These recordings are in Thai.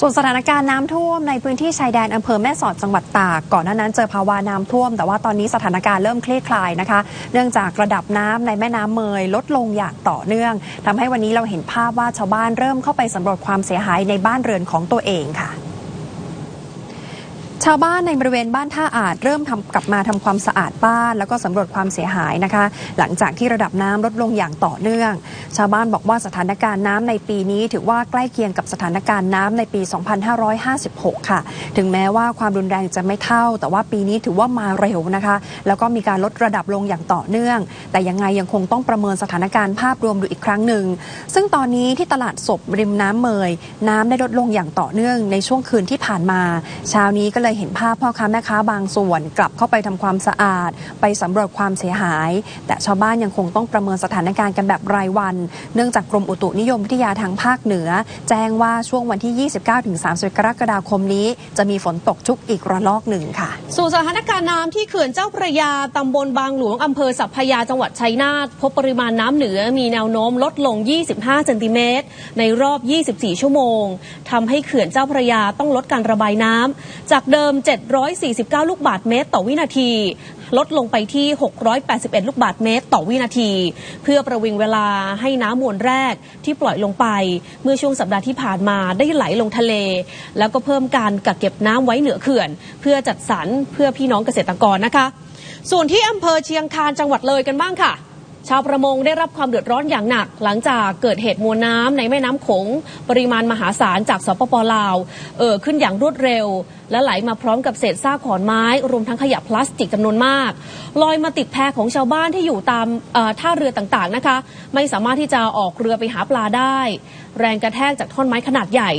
ส่วนสถานการณ์น้ำท่วมในพื้นที่ชายแดนอำเภอแม่สอดจังหวัดตากก่อนหน้านั้นเจอภาวะน้ำท่วม แต่ว่าตอนนี้สถานการณ์เริ่มคลี่คลายนะคะ เนื่องจากระดับน้ำในแม่น้ำเมยลดลงอย่างต่อเนื่องทำให้วันนี้เราเห็นภาพว่าชาวบ้านเริ่มเข้าไปสำรวจความเสียหายในบ้านเรือนของตัวเองค่ะ ชาวบ้านในบริเวณบ้านท่าอาจเริ่มทำกลับมาทำความสะอาดบ้าน แล้วก็สำรวจความเสียหายนะคะ หลังจากที่ระดับน้ำลดลงอย่างต่อเนื่อง ชาวบ้านบอกว่าสถานการณ์น้ำในปีนี้ ถือว่าใกล้เคียงกับสถานการณ์น้ำในปี 2556 ค่ะ ถึงแม้ว่าความรุนแรงจะไม่เท่า แต่ว่าปีนี้ถือว่ามาเร็วนะคะ แล้วก็มีการลดระดับลงอย่างต่อเนื่อง แต่ยังไงยังคงต้องประเมินสถานการณ์ภาพรวมดูอีกครั้งหนึ่ง ซึ่งตอนนี้ที่ตลาดสดริมน้ำเมย น้ำได้ลดลงอย่างต่อเนื่องในช่วงคืนที่ผ่านมาเช้านี้ก็เลยเห็นภาพพ่อค้าแม่ค้าบางส่วน กลับเข้าไปทำความสะอาด ไปสำรวจความเสียหาย แต่ชาวบ้านยังคงต้องประเมินสถานการณ์กันแบบรายวัน เนื่องจากกรมอุตุนิยมวิทยาทางภาคเหนือ แจ้งว่าช่วงวันที่ 29-30 กรกฎาคมนี้ จะมีฝนตกชุกอีกระลอกหนึ่งค่ะ สู่สถานการณ์น้ำที่เขื่อนเจ้าพระยาตำบลบางหลวงอำเภอสัพพยาจังหวัดชัยนาทพบปริมาณน้ำเหนือมีแนวโน้มลดลง 25 เซนติเมตรในรอบ 24 ชั่วโมงทำให้เขื่อนเจ้าพระยาต้องลดการระบายน้ำจากเดิมิม 749 ลูกบาทเมตรต่อวินาที ลดลงไปที่ 681 ลูกบาทเมตรต่อวินาที เพื่อประวิงเวลาให้น้ำมวลแรกที่ปล่อยลงไป เมื่อช่วงสัปดาห์ที่ผ่านมาได้ไหลลงทะเล แล้วก็เพิ่มการกักเก็บน้ำไว้เหนือเขื่อน เพื่อจัดสรรเพื่อพี่น้องเกษตรกรนะคะ ส่วนที่อำเภอเชียงคานจังหวัดเลยกันบ้างค่ะ ชาวประมงได้รับความเดือดร้อนอย่างหนัก หลังจากเกิดเหตุมวลน้ำในแม่น้ำโขงปริมาณมหาศาลจากสปปลาวเอ่อขึ้นอย่างรวดเร็ว และไหลมาพร้อมกับเศษซากขอนไม้ รวมทั้งขยะพลาสติกจำนวนมากลอยมาติดแพของชาวบ้านที่อยู่ตามท่าเรือต่างๆนะคะ ไม่สามารถที่จะออกเรือไปหาปลาได้ แรงกระแทกจากท่อนไม้ขนาดใหญ่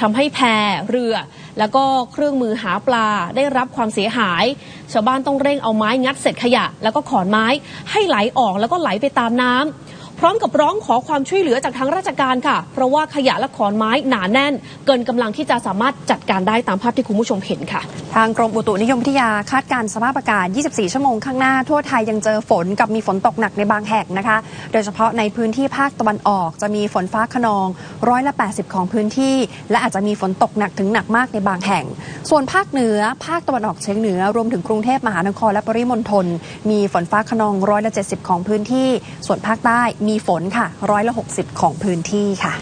ทำให้แพเรือ แล้วก็เครื่องมือหาปลาได้รับความเสียหาย ชาวบ้านต้องเร่งเอาไม้งัดเศษขยะ แล้วก็ขอนไม้ให้ไหลออกแล้วก็ไหลไปตามน้ำพ ร้อมกับร้องขอความช่วยเหลือจากทางราชการค่ะ เพราะว่าขยะและขอนไม้หนาแน่น เกินกำลังที่จะสามารถจัดการได้ตามภาพที่คุณผู้ชมเห็นค่ะ ทางกรมอุตุนิยมวิทยาคาดการสภาพอากาศ 24 ชั่วโมงข้างหน้าทั่วไทยยังเจอฝนกับมีฝนตกหนักในบางแห่งนะคะ โดยเฉพาะในพื้นที่ภาคตะวันออกจะมีฝนฟ้าขนองร้อยละ 80 ของพื้นที่ และอาจจะมีฝนตกหนักถึงหนักมากในบางแห่ง ส่วนภาคเหนือ ภาคตะวันออกเฉียงเหนือรวมถึงกรุงเทพมหานครและปริมณฑลมีฝนฟ้าขนองร้อยละ 70 ของพื้นที่ ส่วนภาคใต้มีมีฝนค่ะร้อยละ 60 ของพื้นที่ค่ะ